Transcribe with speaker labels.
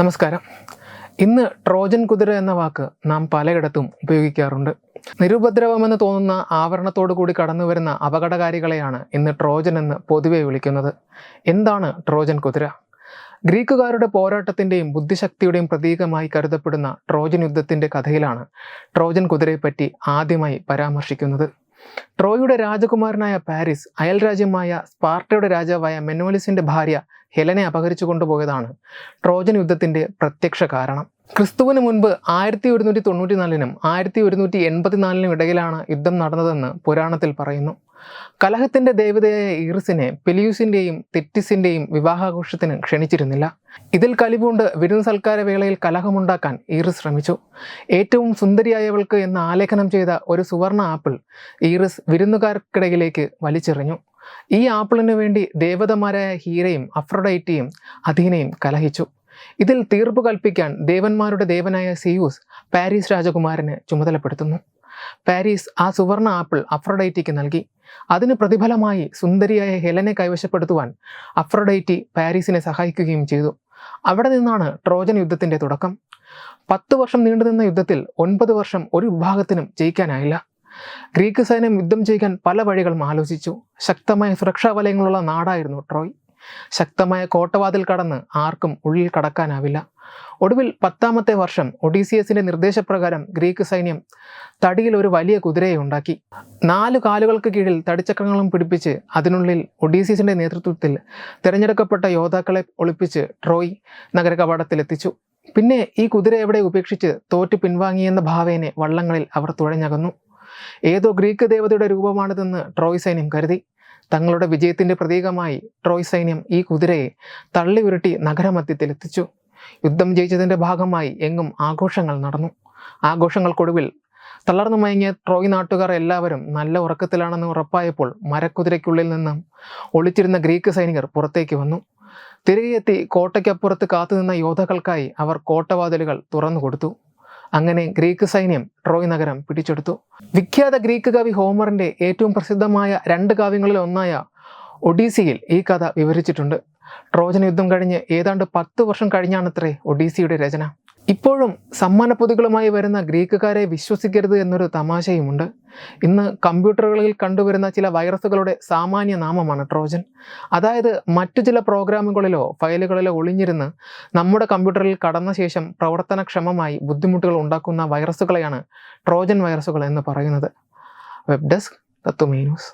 Speaker 1: നമസ്കാരം. ഇന്ന് ട്രോജൻ കുതിര എന്ന വാക്ക് നാം പലയിടത്തും ഉപയോഗിക്കാറുണ്ട്. നിരുപദ്രവമെന്ന് തോന്നുന്ന ആവരണത്തോടു കൂടി കടന്നു വരുന്ന അപകടകാരികളെയാണ് ഇന്ന് ട്രോജൻ എന്ന് പൊതുവെ വിളിക്കുന്നത്. എന്താണ് ട്രോജൻ കുതിര? ഗ്രീക്കുകാരുടെ പോരാട്ടത്തിന്റെയും ബുദ്ധിശക്തിയുടെയും പ്രതീകമായി കരുതപ്പെടുന്ന ട്രോജൻ യുദ്ധത്തിന്റെ കഥയിലാണ് ട്രോജൻ കുതിരയെപ്പറ്റി ആദ്യമായി പരാമർശിക്കുന്നത്. ട്രോയുടെ രാജകുമാരനായ പാരീസ് അയൽരാജ്യമായ സ്പാർട്ടയുടെ രാജാവായ മെനോലിസിന്റെ ഭാര്യ ഹെലനെ അപഹരിച്ചു കൊണ്ടുപോയതാണ്. ട്രോജൻ യുദ്ധത്തിന്റെ പ്രത്യക്ഷ കാരണം. ക്രിസ്തുവിന് മുൻപ് ആയിരത്തി ഒരുന്നൂറ്റി തൊണ്ണൂറ്റിനാലിനും ആയിരത്തി ഒരുന്നൂറ്റി എൺപത്തിനാലിനും ഇടയിലാണ് യുദ്ധം നടന്നതെന്ന് പുരാണത്തിൽ പറയുന്നു. കലഹത്തിന്റെ ദേവതയായ ഈറിസിനെ പെലിയൂസിന്റെയും തെറ്റിസിന്റെയും വിവാഹാഘോഷത്തിന് ക്ഷണിച്ചിരുന്നില്ല. ഇതിൽ കലിപൂണ്ട് വിരുന്ന് സൽക്കാര വേളയിൽ കലഹമുണ്ടാക്കാൻ ഈറിസ് ശ്രമിച്ചു. ഏറ്റവും സുന്ദരിയായവൾക്ക് എന്ന് ആലേഖനം ചെയ്ത ഒരു സുവർണ ആപ്പിൾ ഈറിസ് വിരുന്നുകാർക്കിടയിലേക്ക് വലിച്ചെറിഞ്ഞു. ഈ ആപ്പിളിനു വേണ്ടി ദേവതമാരായ ഹീരയും അഫ്രഡൈറ്റിയും അധീനയും കലഹിച്ചു. ഇതിൽ തീർപ്പ് കൽപ്പിക്കാൻ ദേവന്മാരുടെ ദേവനായ സിയൂസ് പാരീസ് രാജകുമാരനെ ചുമതലപ്പെടുത്തുന്നു. പാരീസ് ആ സുവർണ ആപ്പിൾ അഫ്രഡൈറ്റിക്ക് നൽകി. അതിന് പ്രതിഫലമായി സുന്ദരിയായ ഹെലനെ കൈവശപ്പെടുത്തുവാൻ അഫ്രഡൈറ്റി പാരീസിനെ സഹായിക്കുകയും ചെയ്തു. അവിടെ നിന്നാണ് ട്രോജൻ യുദ്ധത്തിന്റെ തുടക്കം. പത്ത് വർഷം നീണ്ടുനിന്ന യുദ്ധത്തിൽ ഒൻപത് വർഷം ഒരു വിഭാഗത്തിനും ജയിക്കാനായില്ല. ഗ്രീക്ക് സൈന്യം യുദ്ധം ചെയ്യാൻ പല വഴികളും ആലോചിച്ചു. ശക്തമായ സുരക്ഷാ വലയങ്ങളുള്ള നാടായിരുന്നു ട്രോയ്. ശക്തമായ കോട്ടവാതിൽ കടന്ന് ആർക്കും ഉള്ളിൽ കടക്കാനാവില്ല. ഒടുവിൽ പത്താമത്തെ വർഷം ഒഡീസിയസിന്റെ നിർദ്ദേശപ്രകാരം ഗ്രീക്ക് സൈന്യം തടിയിൽ ഒരു വലിയ കുതിരയെ ഉണ്ടാക്കി. നാല് കാലുകൾക്ക് കീഴിൽ തടിച്ചക്രങ്ങളും പിടിപ്പിച്ച് അതിനുള്ളിൽ ഒഡീസിയസിന്റെ നേതൃത്വത്തിൽ തിരഞ്ഞെടുക്കപ്പെട്ട യോദ്ധാക്കളെ ഒളിപ്പിച്ച് ട്രോയ് നഗര കവാടത്തിലെത്തിച്ചു പിന്നെ ഈ കുതിര എവിടെ ഉപേക്ഷിച്ച് തോറ്റു പിൻവാങ്ങിയെന്ന ഭാവേനെ വള്ളങ്ങളിൽ അവർ തുഴഞ്ഞകന്നു. ഏതോ ഗ്രീക്ക് ദേവതയുടെ രൂപമാണിതെന്ന് ട്രോയ് സൈന്യം കരുതി. തങ്ങളുടെ വിജയത്തിന്റെ പ്രതീകമായി ട്രോയ് സൈന്യം ഈ കുതിരയെ തള്ളി ഉരുട്ടി നഗരമധ്യത്തിലെത്തിച്ചു യുദ്ധം ജയിച്ചതിന്റെ ഭാഗമായി എങ്ങും ആഘോഷങ്ങൾ നടന്നു. ആഘോഷങ്ങൾക്കൊടുവിൽ തളർന്നു മയങ്ങിയ ട്രോയ് നാട്ടുകാർ എല്ലാവരും നല്ല ഉറക്കത്തിലാണെന്ന് ഉറപ്പായപ്പോൾ മരക്കുതിരയ്ക്കുള്ളിൽ നിന്നും ഒളിച്ചിരുന്ന ഗ്രീക്ക് സൈനികർ പുറത്തേക്ക് വന്നു. തിരികെ എത്തി കോട്ടയ്ക്കപ്പുറത്ത് കാത്തുനിന്ന യോദ്ധാക്കൾക്കായി അവർ കോട്ടവാതിലുകൾ തുറന്നു കൊടുത്തു അങ്ങനെ ഗ്രീക്ക് സൈന്യം ട്രോയ് നഗരം പിടിച്ചെടുത്തു. വിഖ്യാത ഗ്രീക്ക് കവി ഹോമറിന്റെ ഏറ്റവും പ്രസിദ്ധമായ രണ്ട് കാവ്യങ്ങളിൽ ഒന്നായ ഒഡീസിയിൽ ഈ കഥ വിവരിച്ചിട്ടുണ്ട്. ട്രോജൻ യുദ്ധം കഴിഞ്ഞ് ഏതാണ്ട് പത്ത് വർഷം കഴിഞ്ഞാണത്രേ ഒഡീസിയുടെ രചന. ഇപ്പോഴും സമ്മാന പൊതികളുമായി വരുന്ന ഗ്രീക്കുകാരെ വിശ്വസിക്കരുത് എന്നൊരു തമാശയുമുണ്ട്. ഇന്ന് കമ്പ്യൂട്ടറുകളിൽ കണ്ടുവരുന്ന ചില വൈറസുകളുടെ സാമാന്യ നാമമാണ് ട്രോജൻ. അതായത് മറ്റു ചില പ്രോഗ്രാമുകളിലോ ഫയലുകളിലോ ഒളിഞ്ഞിരുന്ന് നമ്മുടെ കമ്പ്യൂട്ടറിൽ കടന്ന ശേഷം പ്രവർത്തനക്ഷമമായി ബുദ്ധിമുട്ടുകൾ ഉണ്ടാക്കുന്ന വൈറസുകളെയാണ് ട്രോജൻ വൈറസുകൾ എന്ന് പറയുന്നത്. Web desk Tatwamayi news.